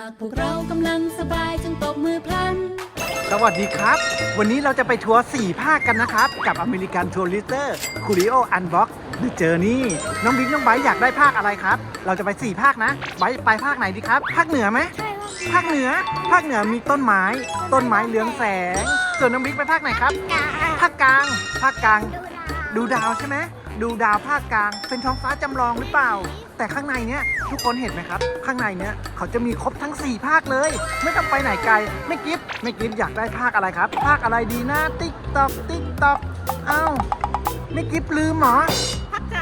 ากพวกเรากำลังสบายจงตบมือพลัน สวัสดีครับ วันนี้เราจะไปทัวร์4ภาคกันนะครับ กับอเมริกันทัวริสเตอร์คูริโออันบ็อกดูเจอนี่น้องบิ๊กน้องไบร์ทอยากได้ภาคอะไรครับ เราจะไป 4 ภาคนะไบร์ทไปภาคไหนดีครับ ภาคเหนือไหมภาคเหนือ ภาคเหนือมีต้นไม้ ต้นไม้เหลืองแสง ส่วนน้องบิ๊กไปภาคไหนครับ ภาคกลาง ภาคกลาง ดูดาวใช่ไหม ดูดาวภาคกลาง เป็นท้องฟ้าจำลองหรือเปล่า แต่ข้างในเนี้ยทุกคนเห็นไหมครับ ข้างในเนี้ยเขาจะมีครบทั้ง 4 ภาคเลย ไม่ต้องไปไหนไกล ไม่กิฟไม่กิฟอยากได้ภาคอะไรครับ ภาคอะไรดีนะติ๊กตอกติ๊กตอกเอ้าไม่กิฟลืมเหรอพักใจ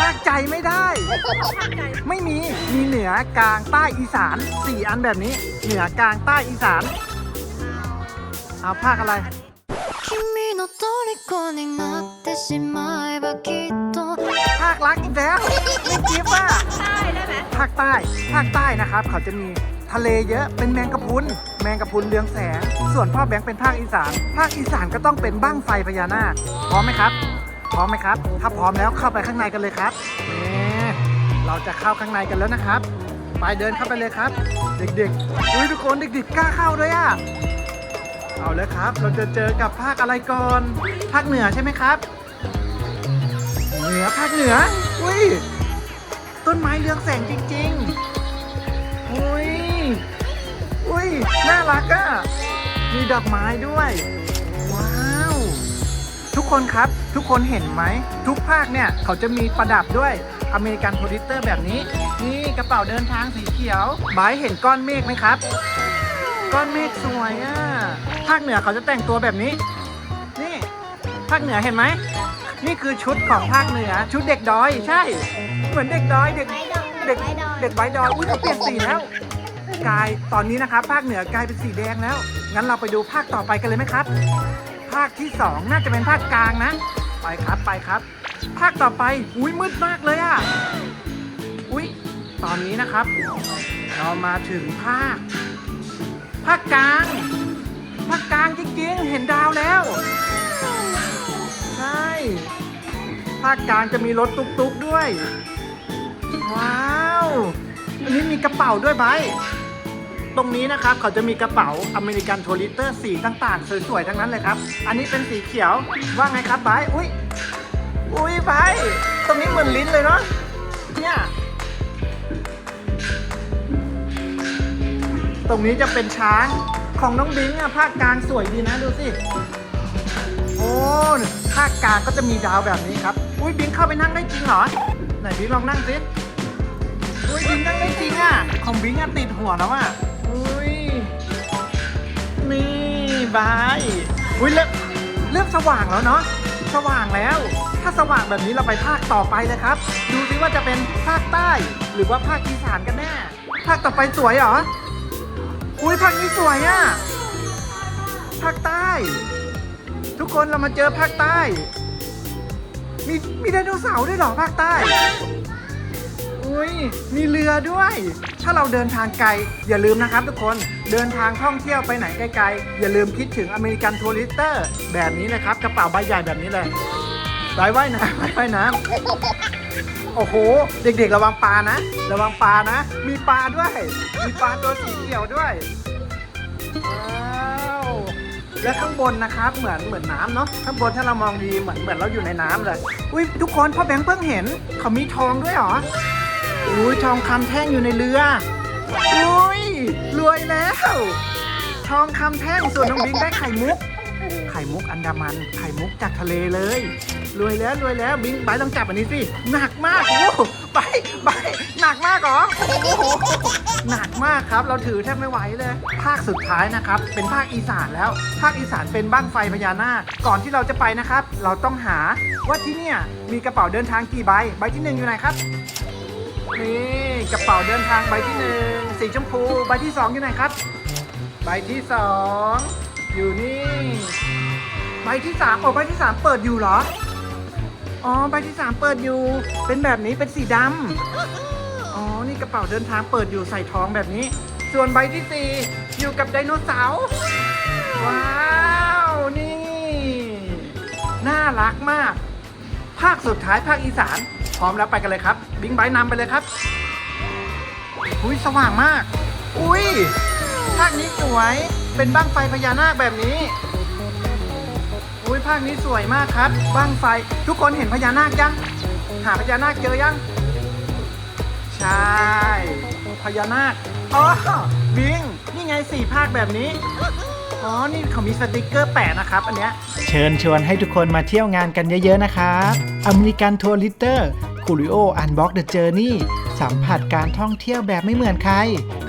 ภาคใจไม่ได้ พักใจ ไม่มี มีเหนือกลางใต้อีสาน4อันแบบนี้ เหนือกลางใต้อีสาน เอาภาคอะไร 君の虜になってしまえばきっと ภาครักอีกแล้วไม่กิฟว่า ใช่ได้ไหม ภาคใต้ ภาคใต้นะครับ เขาจะมีทะเลเยอะ เป็นแมงกะพรุน แมงกะพรุนเรืองแสง ส่วนพ่อแบงค์เป็นภาคอีสาน ภาคอีสานก็ต้องเป็นบั้งไฟพญานาค พร้อมไหมครับ พร้อมไหมครับ ถ้าพร้อมแล้วเข้าไปข้างในกันเลยครับนี่เราจะเข้าข้างในกันแล้วนะครับ ไปเดินเข้าไปเลยครับ เด็กๆอุ้ยทุกคนเด็กๆกล้าเข้าด้วยอ่ะ เอาเลยครับ เราจะเจอกับภาคอะไรก่อน ภาคเหนือใช่ไหมครับ เหนือภาคเหนือ อุ้ย ต้นไม้เรืองแสงจริงๆ อุ้ย อุ้ย น่ารักอะมีดอกไม้ด้วย ว้าว ทุกคนครับ ทุกคนเห็นไหม ทุกภาคเนี่ย เขาจะมีประดับด้วยอเมริกันโพลิเตอร์แบบนี้ นี่กระเป๋าเดินทางสีเขียวบายเห็นก้อนเมฆไหมครับ ก้อนเมฆสวยอะ ภาคเหนือเขาจะแต่งตัวแบบนี้ นี่ ภาคเหนือเห็นไหม นี่คือชุดของภาคเหนือ ชุดเด็กดอยใช่ เหมือนเด็กดอย เด็ก เด็ก เด็กไว้ดอย อุ้ยเขาเปลี่ยนสีแล้ว กาย ตอนนี้นะครับ ภาคเหนือกลายเป็นสีแดงแล้ว งั้นเราไปดูภาคต่อไปกันเลยไหมครับ ภาคที่สองน่าจะเป็นภาคกลางนะ ไปครับ ไปครับ ภาคต่อไป อุ้ยมืดมากเลยอะอุ้ยตอนนี้นะครับ เรามาถึงภาค ภาคกลาง ภาคกลางจริงๆ เห็นดาวแล้ว ใช่ ภาคกลางจะมีรถตุ๊กๆด้วย ว้าว อันนี้มีกระเป๋าด้วยไบร์ทตรงนี้นะครับเขาจะมีกระเป๋าอเมริกันโทริเตอร์สีต่างๆ สวยๆ ทั้งนั้นเลยครับ อันนี้เป็นสีเขียว ว่าไงครับไบอุ้ย อุ้ยไบตรงนี้เหมือนลิ้นเลยเนาะ เนี่ย ตรงนี้จะเป็นช้าง ของน้องบิงอะภาคกลางสวยดีนะดูสิ โอ้ภาคกลางก็จะมีดาวแบบนี้ครับ อุ้ยบิงเข้าไปนั่งได้จริงเหรอ ไหนบิงลองนั่งสิ อุ้ยบิงนั่งได้จริงอะของบิงอะติดหัวแล้วอะอุ้ย นี่บาย อุ้ยเริ่มเริ่มสว่างแล้วเนาะ สว่างแล้ว ถ้าสว่างแบบนี้เราไปภาคต่อไปเลยครับ ดูสิว่าจะเป็นภาคใต้ หรือว่าภาคอีสานกันแน่ ภาคต่อไปสวยเหรอ อุ้ยภาคนี้สวยอะภาคใต้ ทุกคนเรามาเจอภาคใต้ มีมีไดโนเสาร์ด้วยเหรอภาคใต้อุ้ยมีเรือด้วย ถ้าเราเดินทางไกล อย่าลืมนะครับทุกคนเดินทางท่องเที่ยวไปไหนไกลๆ อย่าลืมคิดถึงอเมริกันทัวริสเตอร์ แบบนี้นะครับ กระเป๋าใบใหญ่แบบนี้เลยใบว่ายน้ำใบว่ายน้ำ โอ้โห เด็กๆ ระวังปลานะ ระวังปลานะ มีปลาด้วย มีปลาตัวสีเขียวด้วย ว้าว และข้างบนนะครับ เหมือนเหมือนน้ำเนาะ ข้างบนถ้าเรามองดีเหมือนเหมือนเราอยู่ในน้ำเลย อุ้ยทุกคนพ่อแบงค์เพิ่งเห็น เขามีทองด้วยเหรอ อุ้ยทองคำแท่งอยู่ในเรือ อุ้ยรวยแล้ว ทองคำแท่งส่วนน้องบิงได้ไข่มุก ข่มุกอันดามันไข่มุกจากทะเลเลย รวยแล้วรวยแล้วบิงไปต้องจับอันนี้สิหนักมากโอ้โหไปไปหนักมากเหรอโอ้โหหนักมากครับ เราถือแทบไม่ไหวเลย ภาคสุดท้ายนะครับ เป็นภาคอีสานแล้ว ภาคอีสานเป็นบ้างไฟพญานาคก่อนที่เราจะไปนะครับ เราต้องหาว่าที่เนี่ยมีกระเป๋าเดินทางกี่ใบใบที่หนึ่งอยู่ไหนครับนี่กระเป๋าเดินทางใบที่หนึ่งสีชมพู ใบที่สองอยู่ไหนครับ ใบที่สอง อยู่นี่ ใบที่สามโอ้ใบที่สามเปิดอยู่เหรอ อ๋อ ใบที่สามเปิดอยู่ เป็นแบบนี้ เป็นสีดำ อ๋อ นี่กระเป๋าเดินทางเปิดอยู่ใส่ทองแบบนี้ ส่วนใบที่สี่อยู่กับไดโนเสาร์ ว้าว นี่ น่ารักมาก ภาคสุดท้ายภาคอีสาน พร้อมแล้วไปกันเลยครับ บิงไบค์นำไปเลยครับ อุ้ยสว่างมาก อุ้ยภาคนี้สวย เป็นบ้างไฟพญานาคแบบนี้อุ้ยภาคนี้สวยมากครับบ้างไฟ ทุกคนเห็นพญานาคยัง หาพญานาคเจอยัง ใช่ พญานาค อ๋อ บิง นี่ไงสี่ภาคแบบนี้ อ๋อ นี่เขามีสติกเกอร์แปะนะครับ อันเนี้ย เชิญชวนให้ทุกคนมาเที่ยวงานกันเยอะๆนะครับอเมริกันทัวริเตอร์คูริโออันบ็อกเดอะเจอร์นี่สัมผัสการท่องเที่ยวแบบไม่เหมือนใคร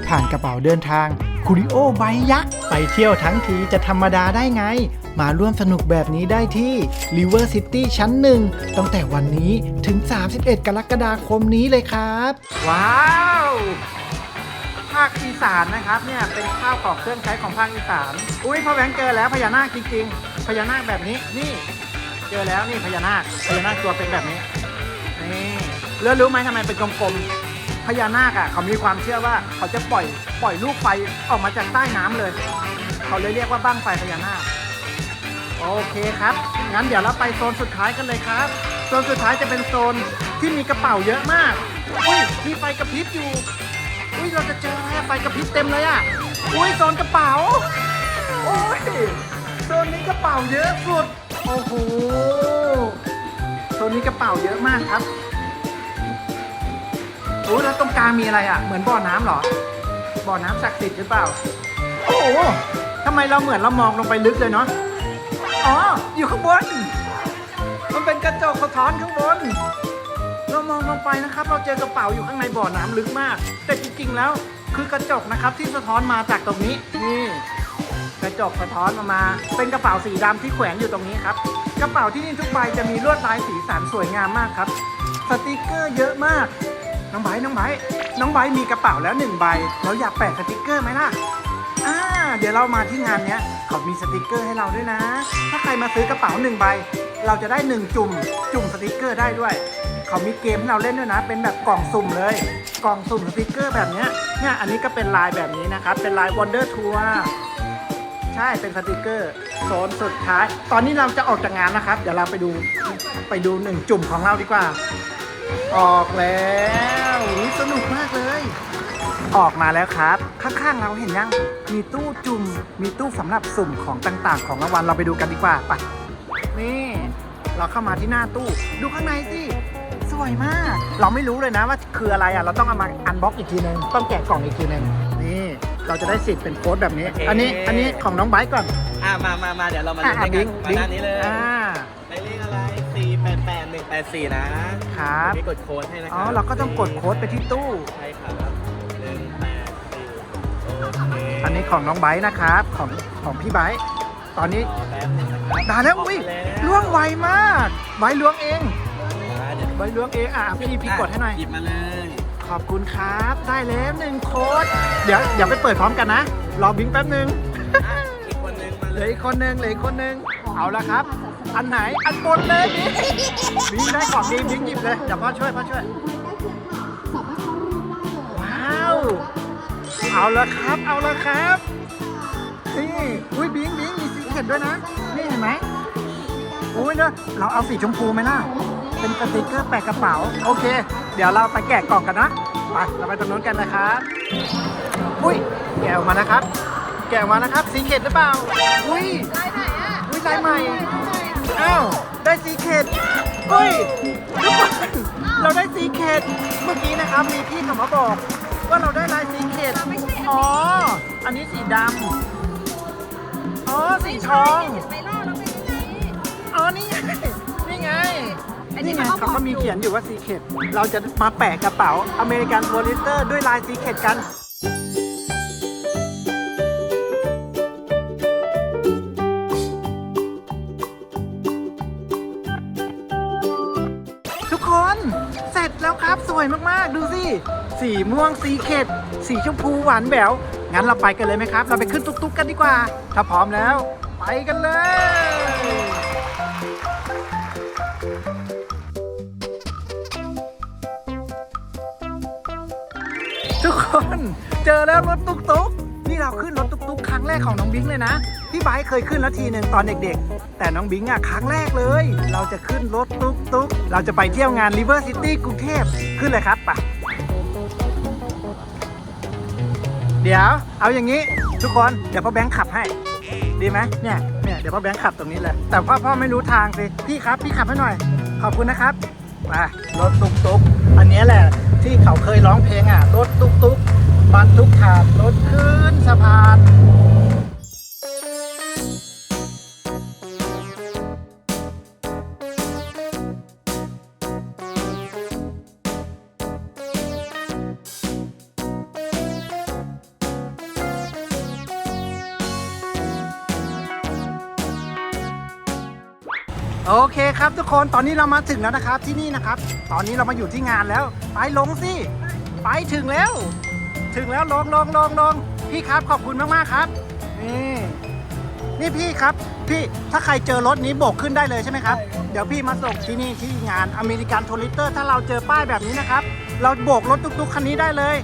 ผ่านกระเป๋าเดินทาง คูริโอใบยักษ์ไปเที่ยวทั้งทีจะธรรมดาได้ไง มาร่วมสนุกแบบนี้ได้ที่ River City ชั้นหนึ่งตั้งแต่วันนี้ถึง 31 กรกฎาคมนี้เลยครับ ว้าวภาคอีสานนะครับเนี่ยเป็นข้าวของเครื่องใช้ของภาคอีสานอุ้ยพ่อแบงเจอแล้วพญานาคจริงๆพญานาคแบบนี้นี่เจอแล้วนี่พญานาคพญานาคตัวเป็นแบบนี้นี่แล้วรู้ไหมทำไมเป็นกลมๆ ญานาคอะเขามีความเชื่อว่าเขาจะปล่อยปล่อยลูกไฟออกมาจากใต้น้ำเลย เขาเลยเรียกว่าบ้างไฟพญานาคโอเคครับ งั้นเดี๋ยวเราไปโซนสุดท้ายกันเลยครับ โซนสุดท้ายจะเป็นโซนที่มีกระเป๋าเยอะมากอุ้ยมีไฟกระพริบอยู่อุ้ยเราจะเจอไฟกระพริบเต็มเลยอะอุ้ยโซนกระเป๋าโอ้ยโซนนี้กระเป๋าเยอะสุด โอ้โหโซนนี้กระเป๋าเยอะมากครับ อ้แล้วตรงกลางมีอะไรอะ เหมือนบ่อน้ำเหรอ บ่อน้ำศักดิ์สิทธิ์หรือเปล่า โอ้โหทำไมเราเหมือนเรามองลงไปลึกเลยเนาะ อ๋อ อยู่ข้างบน มันเป็นกระจกสะท้อนข้างบน เรามองลงไปนะครับ เราเจอกระเป๋าอยู่ข้างในบ่อน้ำลึกมาก แต่จริงๆแล้วคือกระจกนะครับที่สะท้อนมาจากตรงนี้ นี่กระจกสะท้อนออกมา เป็นกระเป๋าสีดำที่แขวนอยู่ตรงนี้ครับ กระเป๋าที่นี่ทุกใบจะมีลวดลายสีสันสวยงามมากครับ สติกเกอร์เยอะมาก น้องไบร์ทน้องไบร์ทน้องไบร์ทมีกระเป๋าแล้วหนึ่งใบ เราอยากแปะสติกเกอร์ไหมล่ะ อ่า เดี๋ยวเรามาที่งานเนี้ยเขามีสติกเกอร์ให้เราด้วยนะ ถ้าใครมาซื้อกระเป๋าหนึ่งใบ เราจะได้หนึ่งจุ่ม จุ่มสติกเกอร์ได้ด้วย เขามีเกมให้เราเล่นด้วยนะ เป็นแบบกล่องสุ่มเลย กล่องสุ่มสติกเกอร์แบบเนี้ย เนี่ยอันนี้ก็เป็นลายแบบนี้นะครับ เป็นลาย Wonder Tour ใช่เป็นสติกเกอร์โซนสุดท้าย ตอนนี้เราจะออกจากงานนะครับ เดี๋ยวเราไปดูไปดูหนึ่งจุ่มของเราดีกว่า ออกแล้วอุ๊ยสนุกมากเลย ออกมาแล้วครับ ข้างๆเราเห็นยัง มีตู้จุ่ม มีตู้สำหรับสุ่มของต่างๆ ของรางวัลเราไปดูกันดีกว่าไปนี่ เราเข้ามาที่หน้าตู้ ดูข้างในสิ สวยมาก เราไม่รู้เลยนะว่าคืออะไรอะ เราต้องเอามาอันบ็อกอีกทีนึง ต้องแกะกล่องอีกทีนึง นี่ เราจะได้สิทธิ์เป็นโค้ดแบบนี้โอเคอันนี้ อันนี้ของน้องไบร์ทก่อน อะมามามาเดี๋ยวเรามาอะเล่นอะกับินงมาบิงด้านนี้เลย อ่า แปดสี่นะครับมีกดโค้ดให้นะครับอ๋อเราก็ต้องกดโค้ดไปที่ตู้ ใช่ครับหนึ่งแปดสี่อันนี้ของน้องไบร์นะครับ ของของพี่ไบร์ตอนนี้ด่าแล้วอุ้ยล่วงไวมากไบล่วงเองมวไบล่วงเองอะพี่พี่กดให้หน่อย หยิบมาเลยขอบคุณครับ ได้แล้วหนึ่งโค้ดเดี๋ยวอย่าไปเปิดพร้อมกันนะ รอบิงแป๊บนึง อะคนนึงเลยคนนึงเหลืคนนึงเอาละครับ อันไหน อันบนเลยบิงบิงได้ของดีบิงหยิบเลยเดี๋ยวพ่อช่วยพ่อช่วย ว้าว เอาละครับ เอาละครับ นี่อุ้ยบิงบิงมีสีเข็ดด้วยนะ นี่เห็นไหมอุ้ยเนอะเราเอาสีชมพูไหมล่ะ เป็นสติกเกอร์แปะกระเป๋า โอเค เดี๋ยวเราไปแกะกล่องกันนะ ไป เราไปตรงนู้นกันนะครับ อุ้ย แกะออกมานะครับ แกะออกมานะครับ สีเข็ดหรือเปล่า อุ้ยลายไหนอะอุ้ยลายใหม่ อ้าว ได้สีเข็ดอุ้ยทุกคนเราได้สีเข็ดเมื่อกี้นะครับ มีพี่เขามาบอก ว่าเราได้ลายสีเข็ดอ๋อ อันนี้สีดำอ๋อ สีทอง ไปล่อเราไปยังไงอ๋อ นี่ไง นี่ไง นี่ไงเขาก็มีเขียนอยู่ว่าซีเคดเราจะมาแปะกระเป๋าอเมริกันทัวริสเตอร์ด้วยลายซีเคดกัน สีม่วงสีเข็ดสีชมพูหวานแหววงั้นเราไปกันเลยไหมครับ เราไปขึ้นตุ๊กๆกันดีกว่า ถ้าพร้อมแล้ว ไปกันเลยทุกคนเจอแล้วรถตุ๊กตุ๊กนี่เราขึ้นรถตุ๊กตุ๊กครั้งแรกของน้องบิงเลยนะพี่ไบร์เคยขึ้นแล้วทีหนึ่งตอนเด็กๆ แต่น้องบิงอะครั้งแรกเลย เราจะขึ้นรถตุ๊กตุ๊กเราจะไปเที่ยวงาน River City กรุงเทพขึ้นเลยครับไป เดี๋ยวเอาอย่างนี้ทุกคนเดี๋ยวพ่อแบงค์ขับให้ ดีไหมเนี่ยเนี่ยเดี๋ยวพ่อแบงค์ขับตรงนี้เลย แต่พ่อพ่อไม่รู้ทางสิพี่ครับพี่ขับให้หน่อย ขอบคุณนะครับมารถตุ๊กตุ๊กอันนี้แหละที่เขาเคยร้องเพลงอะรถตุ๊กตุ๊กบรรทุกถาดรถขึ้นสะพาน ครับ ทุกคนตอนนี้เรามาถึงแล้วนะครับที่นี่นะครับ ตอนนี้เรามาอยู่ที่งานแล้ว ไปลงสิไปถึงแล้ว ถึงแล้วลงลงลงลงพี่ครับขอบคุณมากๆครับนี่นี่พี่ครับ พี่ถ้าใครเจอรถนี้โบกขึ้นได้เลยใช่ไหมครับ เดี๋ยวพี่มาส่งที่นี่ที่งานอเมริกันทัวริเตอร์ ถ้าเราเจอป้ายแบบนี้นะครับ เราโบกรถตุ๊กๆคันนี้ได้เลย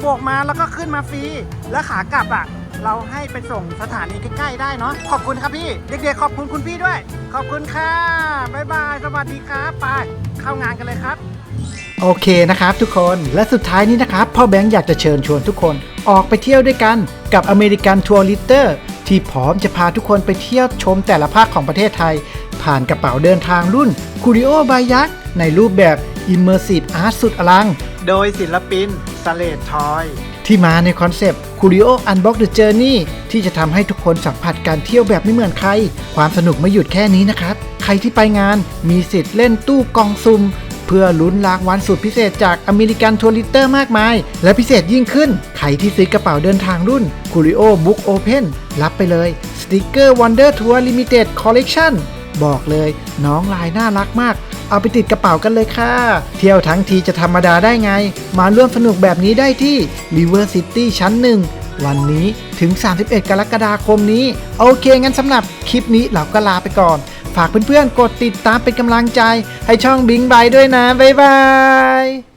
โบกมาแล้วก็ขึ้นมาฟรีแล้วขากลับอะ เราให้ไปส่งสถานีใกล้ๆได้เนาะขอบคุณครับพี่ เด็กๆขอบคุณคุณพี่ด้วย ขอบคุณค่ะบ๊ายบายสวัสดีครับไปเข้างานกันเลยครับ โอเคนะครับทุกคนและสุดท้ายนี้นะครับพ่อแบงค์อยากจะเชิญชวนทุกคนออกไปเที่ยวด้วยกันกับอเมริกันทัวริเตอร์ที่พร้อมจะพาทุกคนไปเที่ยวชมแต่ละภาคของประเทศไทย ผ่านกระเป๋าเดินทางรุ่นคูริโอบายักในรูปแบบ Immersive Art สุดอลัง โดยศิลปินสเลดทอย ที่มาในคอนเซปต์ Curio Unbox the Journey ที่จะทำให้ทุกคนสัมผัสการเที่ยวแบบไม่เหมือนใคร ความสนุกไม่หยุดแค่นี้นะครับ ใครที่ไปงานมีสิทธิ์เล่นตู้กองซุมเพื่อลุ้นรางวัลสุดพิเศษจากอเมริกันทัวริเตอร์มากมาย และพิเศษยิ่งขึ้น ใครที่ซื้อกระเป๋าเดินทางรุ่น Curio Book Open รับไปเลยสติกเกอร์ Wonder Tour Limited Collection บอกเลยน้องลายน่ารักมาก เอาไปติดกระเป๋ากันเลยค่ะ เที่ยวทั้งทีจะธรรมดาได้ไง มาร่วมสนุกแบบนี้ได้ที่ River City ชั้นหนึ่งวันนี้ถึง 31 กรกฎาคมนี้ โอเคงั้นสำหรับคลิปนี้เราก็ลาไปก่อน ฝากเพื่อนๆ กดติดตามเป็นกำลังใจ ให้ช่องบิงบายด้วยนะ บ๊ายบาย